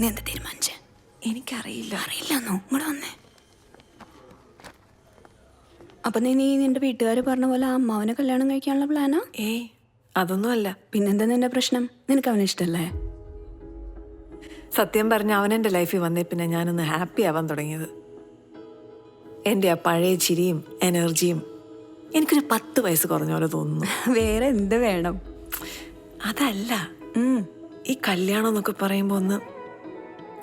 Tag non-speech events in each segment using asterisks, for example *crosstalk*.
നീ എന്താ തീരുമാനിച്ചേ? എനിക്കറിയില്ല. അറിയില്ലെന്നോ? ഇങ്ങോട്ട് വന്നേ. അപ്പൊ നീ നീ നിന്റെ വീട്ടുകാർ പറഞ്ഞ പോലെ ആ അമ്മാവനെ കല്യാണം കഴിക്കാനുള്ള പ്ലാനാ ഏ അതൊന്നും അല്ല. പിന്നെന്താ നിന്റെ പ്രശ്നം? നിനക്ക് അവനെ ഇഷ്ടല്ലേ? സത്യം പറഞ്ഞ അവൻ എന്റെ ലൈഫിൽ വന്നേ പിന്നെ ഞാനൊന്ന് ഹാപ്പി ആവാൻ തുടങ്ങിയത്. എന്റെ ആ പഴയ ചിരിയും എനർജിയും എനിക്കൊരു പത്ത് വയസ്സ് കുറഞ്ഞ പോലെ തോന്നുന്നു. വേറെ എന്ത് വേണം? അതല്ല. ഈ കല്യാണം എന്നൊക്കെ പറയുമ്പോൾ ഒന്ന്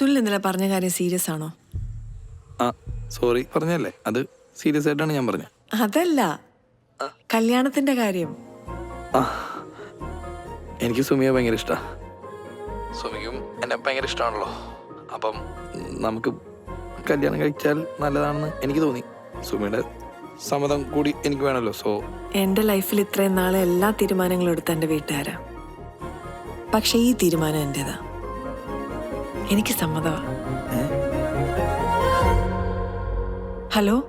സുനിൽ ഇന്നലെ പറഞ്ഞ കാര്യം സീരിയസ് ആണോ? ആ സോറി പറഞ്ഞല്ലേ അത് സീരിയസ് ആയിട്ടാണ് ഞാൻ പറഞ്ഞത്. അതല്ല. കല്യാണത്തിന്റെ കാര്യം. ആ. എനിക്ക് സുമിയെ ഭയങ്കര ഇഷ്ടാ. സുമിക്കും എന്നെ ഭയങ്കര ഇഷ്ടമാണല്ലോ അപ്പം നമുക്ക് കല്യാണം കഴിച്ചാൽ നല്ലതാണെന്ന് എനിക്ക് തോന്നി. സുമിയുടെ സമ്മതം കൂടി എനിക്ക് വേണമല്ലോ സോ. എന്റെ ലൈഫിൽ ഇത്രയും നാളെ എല്ലാ തീരുമാനങ്ങളും എടുത്ത എന്റെ വീട്ടുകാരാ. പക്ഷെ ഈ തീരുമാനം എന്റെതാ എനിക്ക് സമ്മതമാ. ഹലോ?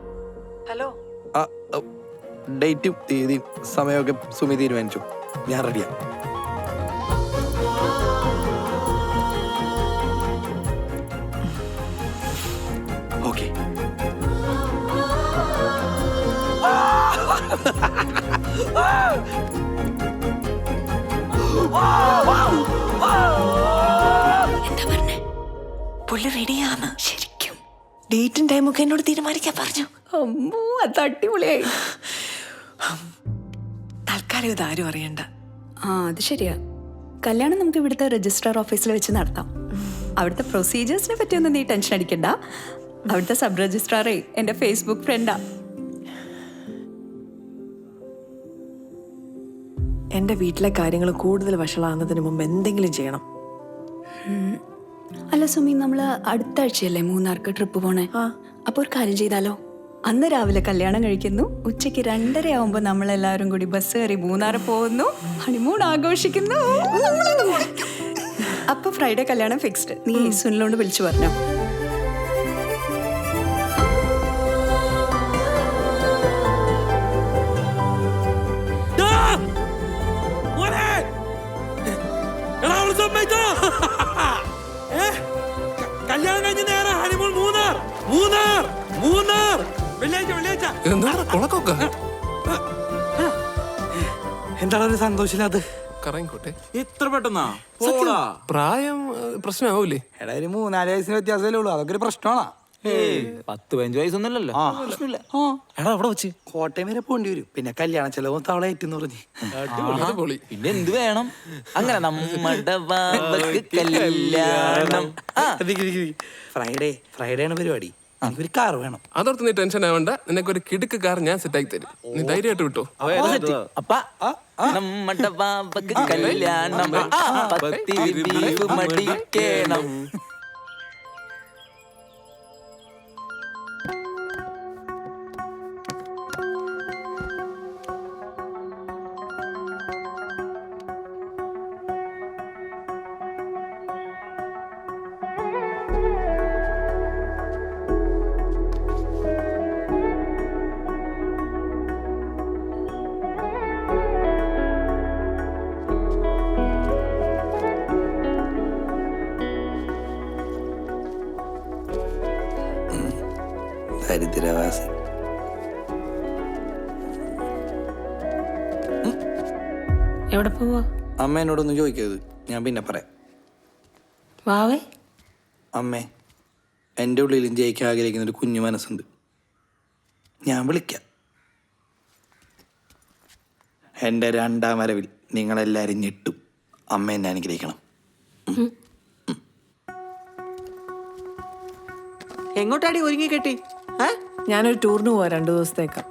ഹലോ? ഡേറ്റും തീയതിയും സമയമൊക്കെ സുമി തീരുമാനിച്ചു. ഞാൻ റെഡിയാണ് ഡേറ്റും ടൈമും ഒക്കെ എന്നോട് തീരുമാനിക്കാൻ പറഞ്ഞു. അമ്മോ അത് അടിപൊളിയായി. തൽക്കാലം ഇത് ആരും അറിയണ്ട. ആ അത് ശരിയാ. കല്യാണം നമുക്ക് ഇവിടുത്തെ രജിസ്ട്രാർ ഓഫീസിൽ വെച്ച് നടത്താം. അവിടുത്തെ പ്രൊസീജിയേഴ്സിനെ പറ്റിയൊന്നും നീ ടെൻഷൻ അടിക്കണ്ട. അവിടുത്തെ സബ് രജിസ്ട്രാറേ എന്റെ ഫേസ്ബുക്ക് ഫ്രണ്ടാ എന്റെ വീട്ടിലെ കാര്യങ്ങൾ കൂടുതൽ വഷളാകുന്നതിന് മുമ്പ് എന്തെങ്കിലും ചെയ്യണം. അല്ല സുമി നമ്മൾ അടുത്ത ആഴ്ചയല്ലേ മൂന്നാർക്ക് ട്രിപ്പ് പോണേ? അപ്പൊ ഒരു കാര്യം ചെയ്താലോ? അന്ന് രാവിലെ കല്യാണം കഴിക്കുന്നു. ഉച്ചയ്ക്ക് രണ്ടര ആവുമ്പോ നമ്മൾ എല്ലാവരും കൂടി ബസ് കയറി മൂന്നാറ് പോകുന്നു. ഹണിമൂൺ ആഘോഷിക്കുന്നു. അപ്പൊ ഫ്രൈഡേ കല്യാണം ഫിക്സ്ഡ് നീ സുനിലോണ്ട് വിളിച്ചു പറഞ്ഞോ? എന്താണ് കുളക്കൊക്കെ? എന്താണ് ഒരു സന്തോഷമില്ലാത് കറങ്ങിക്കോട്ടെ. ഇത്ര പെട്ടെന്നാ? പോടാ. പ്രായം പ്രശ്നമാവൂലേ? എടാ ഒരു മൂന്നാൽ വയസ്സിന് വ്യത്യാസമല്ലേ ഉള്ളൂ. അതൊക്കെ ഒരു പ്രശ്നമാണാ. പത്ത് പതിനഞ്ച് വയസ്സൊന്നുമല്ലല്ലോ. പ്രശ്നമില്ല. എടാ അവിടെ വെച്ച്. കോട്ടയം വരെ പോണ്ടി വരും. പിന്നെ കല്യാണ ചെലവും തവള ഏറ്റെന്ന് പറഞ്ഞ്. പിന്നെ എന്ത് വേണം? അങ്ങനെ നമ്മുടെ *laughs* കല്യാണം. ഫ്രൈഡേ ഫ്രൈഡേ ആണ് പരിപാടി. എനിക്കൊരു കാർ വേണം. അതോർത്ത് നീ ടെൻഷൻ ആവണ്ട. നിനക്കൊരു കിടുക്ക് കാർ ഞാൻ സെറ്റ് സെറ്റാക്കി തരും. നീ ധൈര്യമായിട്ട് വിട്ടോ. അപ്പ നമ്മുടെ ബാബക്ക് കല്യാണം. പത്തിരി മടിക്കണം. അമ്മ എന്നോടൊന്നും ചോദിക്കരുത്. ഞാൻ പിന്നെ പറയാം. വാവേ? അമ്മേ എന്റെ ഉള്ളിലും ജയിക്കാൻ ആഗ്രഹിക്കുന്ന ഒരു കുഞ്ഞു മനസ്സുണ്ട്. ഞാൻ വിളിക്കാം. എന്റെ രണ്ടാം വരവിൽ നിങ്ങളെല്ലാവരും ഞെട്ടും. അമ്മ എന്നെ അനുഗ്രഹിക്കണം. എങ്ങോട്ടാടി ഒരുങ്ങി കെട്ടി? ഞാനൊരു ടൂറിന് പോവാ രണ്ടു ദിവസത്തേക്കാം.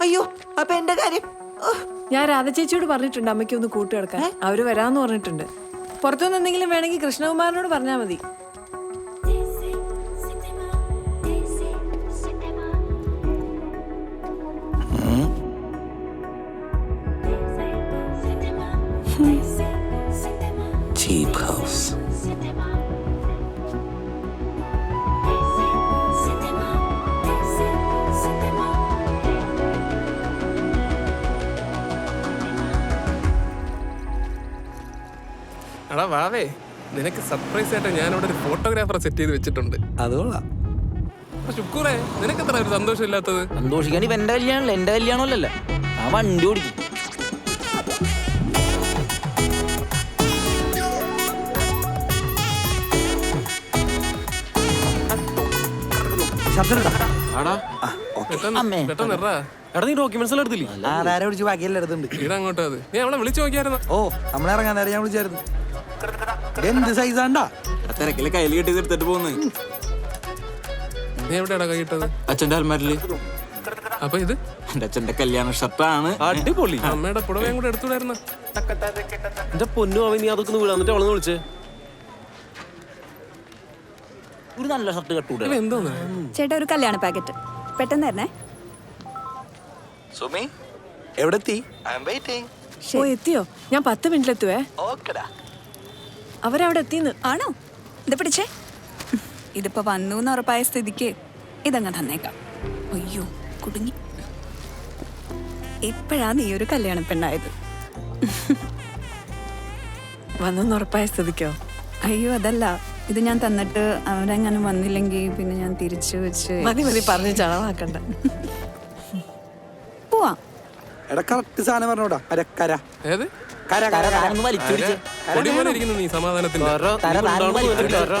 അയ്യോ അപ്പൊ എന്റെ കാര്യം? ഓ, ഞാൻ രാധ ചേച്ചിയോട് പറഞ്ഞിട്ടുണ്ട് അമ്മയ്ക്ക് ഒന്ന് കൂട്ടുകിടക്കാൻ അവർ വരാന്ന് പറഞ്ഞിട്ടുണ്ട്. പുറത്തുനിന്ന് എന്തെങ്കിലും വേണമെങ്കിൽ കൃഷ്ണകുമാറിനോട് പറഞ്ഞാൽ മതി. വാവേ നിനക്ക് സർപ്രൈസ് ആയിട്ട് ഞാൻ അവിടെ ഒരു ഫോട്ടോഗ്രാഫറെ സെറ്റ് ചെയ്ത് വെച്ചിട്ടുണ്ട്. അതുകൊള്ളാം ശുക്കൂറേ നിനക്ക് എത്ര ഒരു സന്തോഷം ഇല്ലാത്തത് സന്തോഷിക്കാൻ ഇപ്പൊ എന്റെ കല്യാണമല്ല? എന്റെ കല്യാണമല്ലല്ലോ ആ വണ്ടി ഓടിക്കും. ഓ ആടാ ഇറങ്ങാൻ നേരം ഞാൻ വിളിച്ചായിരുന്നു. എന്ത് സൈസാണ്ടാ തിരക്കിൽ കയ്യിൽ കെട്ടി എടുത്തിട്ട് പോകുന്നു. നീ എവിടെയാടാ കൈയിട്ടത് അച്ഛന്റെ അൽമാരിൽ അപ്പൊ ഇത്? എന്റെ അച്ഛന്റെ കല്യാണ ഷർട്ടാണ് അടിപൊളി. അമ്മയുടെ പുടവയും കൂടെ എടുത്തുകൂടായിരുന്ന എന്റെ പൊന്നു അവൻ നീ അതൊക്കെ വീടാ എന്നിട്ട് അവളെ വിളിച്ചേ. ഒരു നല്ല ഷർട്ട് കട്ടൂടെ. എന്തോന്ന്? ചേട്ടാ ഒരു കല്യാണ പാക്കറ്റ്. പെട്ടെന്ന് തരണേ. സുമി എവിടെ എത്തി ഐ എം വെയിറ്റിംഗ് ഓ എത്തിയോ? ഞാൻ പത്ത് മിനിറ്റിലെത്തുവേ. ഓക്കെടാ. അവരവിടെ എത്തിന്ന്. ആണോ? ഇത് പിടിച്ചേ. ഇതിപ്പോ വന്നു എന്ന് ഉറപ്പായ സ്ഥിതിക്ക് ഇതങ്ങ് തന്നേക്കാം. അയ്യോ കുടുങ്ങി. എപ്പോഴാ നീ ഒരു കല്യാണ പെണ്ണായത്? വന്നെന്ന് ഉറപ്പായ സ്ഥിതിക്കോ? അയ്യോ അതല്ല. ഇത് ഞാൻ തന്നിട്ട് അവരെങ്ങനെ വന്നില്ലെങ്കിൽ പിന്നെ ഞാൻ തിരിച്ചു വെച്ച് മതി മതി പറഞ്ഞ് ചളവാക്കണ്ട. എടാ കറക്റ്റ് സാധനം പറഞ്ഞോടാ. അരക്കര ഏത്? കര കര കര. താനൊന്ന് വലിച്ചു പിടിച്ച് പൊടി പോലെ ഇരിക്കുന്നു നീ സമാധാനത്തിൽ കര തര ഉണ്ടാവുമ്പോ വലിച്ചു നിനക്ക്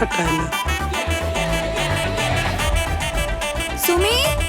കട്ടായല്ല സുമി എടാ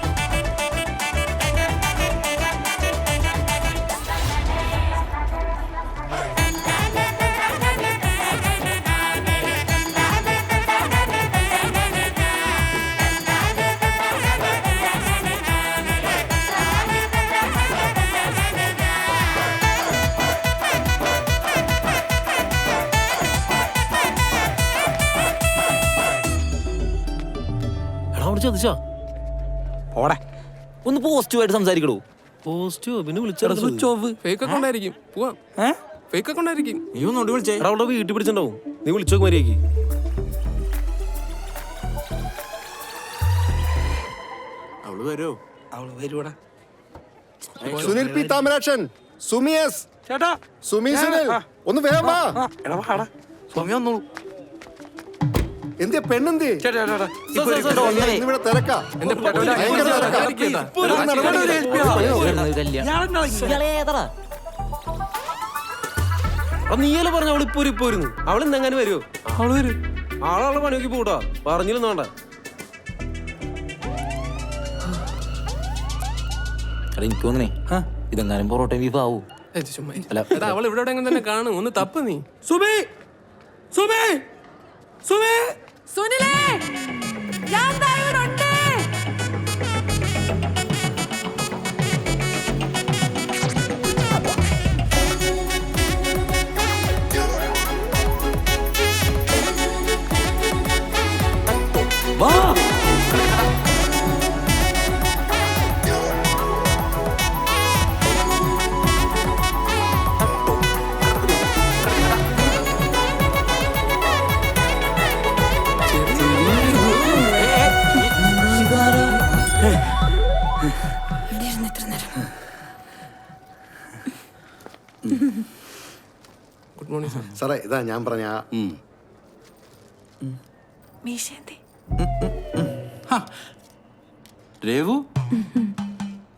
ഒന്ന് സംസാരിക്കടൂ. പോസ്റ്റോ? പിന്നെ ഫേക്ക് അക്കൗണ്ട് ആയിരിക്കും. പോവാം. ഫേക്ക് അക്കൗണ്ട് ആയിരിക്കും. നീ വിളിച്ചേ. അവിടെ വീട്ടിൽ പിടിച്ചിട്ടുണ്ടാവും. നീ വിളിച്ചോ അവൾ വരോ അവൾ സുനിൽ പി. താമരാക്ഷൻ. സുമി ചേട്ടാ. സുമി സുനിൽ. ഒന്ന് വേഗം വാ. എടാ വാടാ. സ്വാമി വന്നോളൂ. എന്തിയ പെണ്ണെന്തി? തിരക്കാ. ഭയങ്കര തിരക്കാ. ഒരു നടപടി ഒരു നീയല്ലേ പറഞ്ഞ അവൾ ഇപ്പൊ ഇപ്പൊ അവൾ അവൾ ഇന്നെങ്ങനെ വരുമോ അവൾ വരും. ആളാളെ പണിയൊക്കെ പോട്ടാ പറഞ്ഞില്ലെന്ന് വേണ്ട. എടാ എനിക്ക് തോന്നണേ ഇതെങ്ങാനും പൊറോട്ടയും ബീഫ് ആവൂ. അല്ല, എടാ അവൾ ഇവിടെ എവിടെയെങ്കിലും തന്നെ കാണും? ഒന്ന് തപ്പ് നീ. സുബേ! സുബേ! സുമി സുനിലേ ഞാൻ ദാ ഇതാ ഞാൻ പറഞ്ഞ രേവു.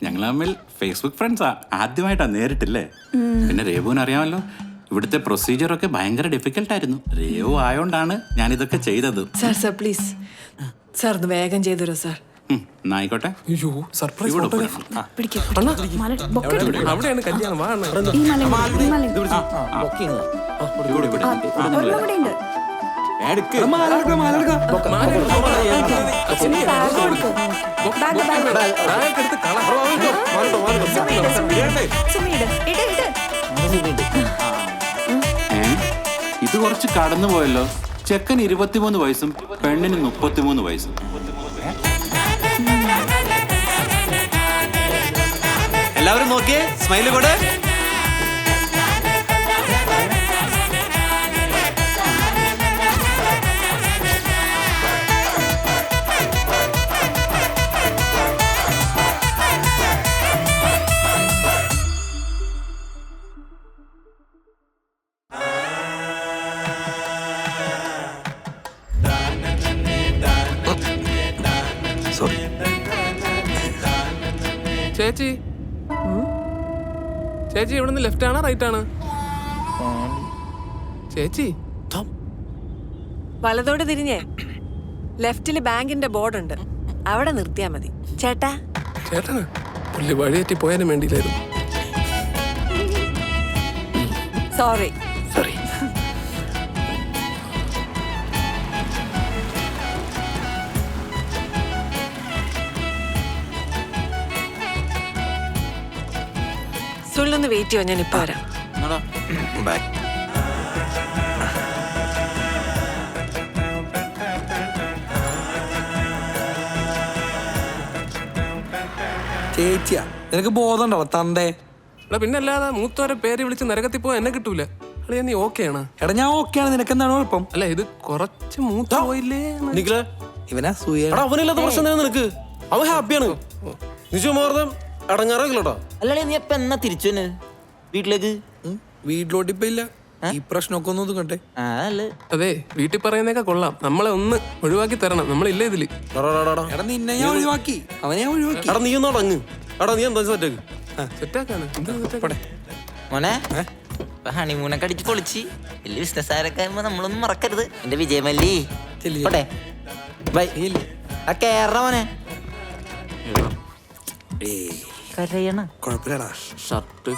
ഞങ്ങൾ തമ്മിൽ ഫേസ്ബുക്ക് ഫ്രണ്ട്സാ ആദ്യമായിട്ടാ നേരിട്ടില്ലേ? പിന്നെ രേവുവിന് അറിയാമല്ലോ. ഇവിടുത്തെ പ്രൊസീജിയർ ഒക്കെ ഭയങ്കര ഡിഫിക്കൽട്ട് ആയിരുന്നു. രേവു ആയോണ്ടാണ് ഞാൻ ഇതൊക്കെ ചെയ്തത്. സാർ സാർ പ്ലീസ് സാർ ഒന്ന് വേഗം ചെയ്തുതരോ സാർ ആയിക്കോട്ടെ. അയ്യോ സർപ്രൈസ്. അവിടെയാണ് കല്യാണം. ഇത് കുറച്ച് കടന്നു പോയല്ലോ. ചെക്കൻ ഇരുപത്തിമൂന്ന് വയസ്സും പെണ്ണിന് മുപ്പത്തിമൂന്ന് വയസ്സും. എല്ലാവരും നോക്കിയേ? സ്മൈൽ കൂടെ ചേച്ചി ഇവിടുന്ന് ലെഫ്റ്റ് ആണോ റൈറ്റ് ആണ്? ചേച്ചി വലതോട് തിരിഞ്ഞേ. ലെഫ്റ്റിൽ ബാങ്കിന്റെ ബോർഡ് ഉണ്ട് അവിടെ നിർത്തിയാ മതി. ചേട്ടാ. ചേട്ടന് പുള്ളി വഴിയേറ്റി പോയാലും വേണ്ടിയില്ലായിരുന്നു. സോറി സുള്ളൊന്ന് വെയിറ്റ് ചെയ്യോ ഞാൻ ഇപ്പൊ വരാം. ബാക്ക് ചേച്ചിയാ നിനക്ക് ബോധം ഉണ്ടോ തന്തേ? എടാ പിന്നെ അല്ലാതെ മൂത്തോരെ പേര് വിളിച്ച് നരകത്തിൽ പോയി എന്നെ കിട്ടൂല. അളിയാ നീ ഓക്കെയാണ് ആണ്? എടാ ഞാൻ ഓക്കെയാണ് നിനക്ക് എന്താണ് കുഴപ്പം? അല്ല ഇത് കുറച്ച് മൂത്ത പോയില്ലേ എന്ന്. ഇവനാ സൂയ. എടാ അവനില്ലാത്ത പ്രശ്നം നിനക്ക്? അവൻ ഹാപ്പിയാണ് നിജമാർദ്ദം അടങ്ങാറാക്കില്ലട്ടോ അല്ലേ നീ എപ്പ എന്നാ തിരിച്ചു തന്നെ വീട്ടിലേക്ക്? വീട്ടിലോട്ട് ഇപ്പൊ ഇല്ല. ഈ പ്രശ്നമൊക്കെ ഒന്ന് അല്ലേ അതെ വീട്ടിൽ പറയുന്നേക്കാ കൊള്ളാം. നമ്മളെ ഒന്ന് ഒഴിവാക്കി തരണം. നമ്മളില്ല ഇതിൽ? എടാ നിന്നെ ഞാൻ ഒഴിവാക്കി. അവനെ ഒഴിവാക്കി. എടാ നീ ഒന്നും അടങ്ങ് എടാ നീ എന്താ സെറ്റാക്ക് സെറ്റാക്കാണ് മോനെ ഹണിമൂണൊക്കെ അടിച്ച് പൊളിച്ച്. വലിയ ബിസിനസ്സുകാരൊക്കെ ആകുമ്പോ നമ്മളൊന്നും മറക്കരുത്. എന്റെ വിജയമല്ലി. പോട്ടെ ബൈ ആ കേറ മോനെ. കരയണ കുഴപ്പമില്ലടാ ഷർട്ട്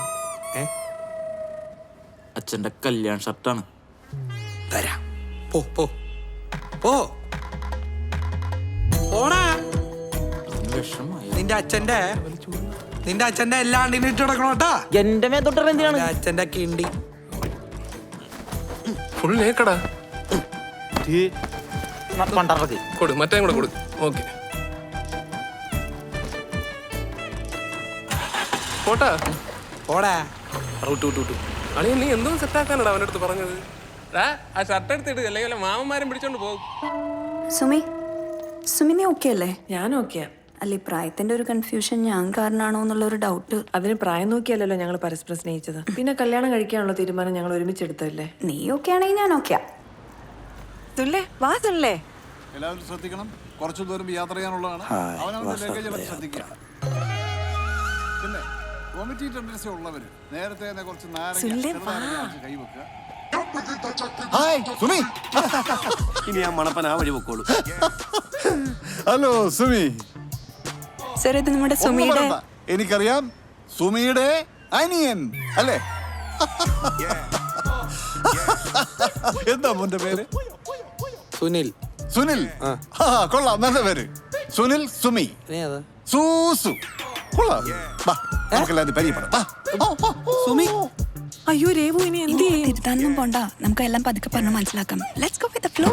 അച്ഛന്റെ കല്യാൺ ഷർട്ടാണ് തരാം പോ പോ പോ പോടാ വിഷമായി നിന്റെ അച്ഛന്റെ നിന്റെ അച്ഛന്റെ എല്ലാ ആണ്ടിനും ഇട്ട് കിടക്കണോട്ടാ എന്റെ മേത്തോട്ടറ എന്തിനാണ് നിന്റെ അച്ഛന്റെ കിണ്ടി ഫുൾ പണ്ടറക്ക് കൊടു മറ്റേ കൂടെ കൊടുക്കും ഓക്കെ പോട്ടാ. പോടാ. വിട്ടു വിട്ടു വിട്ടു. അളിയ നീ എന്തോ സെറ്റാക്കാനടാ അവന്റെ അടുത്ത് പറഞ്ഞത്? ആ ഷർട്ട് എടുത്തിട്ട് അല്ലെങ്കിൽ വല്ല മാമന്മാരും പിടിച്ചോണ്ട് പോകും. സുമി സുമി നീ ഓക്കെ അല്ലേ? ഞാൻ ഓക്കെയാ അല്ല ഈ പ്രായത്തിന്റെ ഒരു കൺഫ്യൂഷൻ ഞാൻ കാരണമാണോ എന്നുള്ള ഒരു ഡൗട്ട് അതിന് പ്രായം നോക്കിയല്ലല്ലോ ഞങ്ങൾ പരസ്പരം സ്നേഹിച്ചത്. പിന്നെ കല്യാണം കഴിക്കാനുള്ള തീരുമാനം ഞങ്ങൾ ഒരുമിച്ചെടുത്തല്ലേ നീ ഓക്കെ ആണെങ്കിൽ ഞാൻ ഓക്കെയാ തുല്ലേ വാ തുല്ലേ. എല്ലാവരും ശ്രദ്ധിക്കണം. കുറച്ചു ദൂരം യാത്ര ചെയ്യാനുള്ളതാണ്. അവനവന്റെ ലഗേജ് ശ്രദ്ധിക്കുക. ടെൻഡൻസി നേരത്തെ തന്നെ കുറച്ച് നാരങ്ങ സുല്ലേ, ചെറുനാരങ്ങ അരച്ച് കൈവെക്കുക. ഹായ് സുമി. ഇനി ആ മണപ്പൻ ആ വഴി പൊക്കോളൂ. ഹലോ സുമി. സർ ഇത് നമ്മുടെ സുമിയുടെ എനിക്കറിയാം സുമിയുടെ അനിയൻ അല്ലേ? എന്താ മോന്റെ പേര്? സുനിൽ. സുനിൽ. ആ. കൊള്ളാം നല്ല പേര്. സുനിൽ സുമി. നീ ഏതാ? സൂസു. കൊള്ളാം. വാ. നമുക്കെല്ലാം പരിചയപ്പെടാം. വാ. ഓ, ഓ, ഓ. സുമി. അയ്യോ രേവു ഇനി എന്ത് ഇനി ചെയ്യും തിരുത്താനൊന്നും പോണ്ട. നമുക്ക് എല്ലാം പതുക്കെ പറഞ്ഞ് മനസ്സിലാക്കാം. Let's go with flow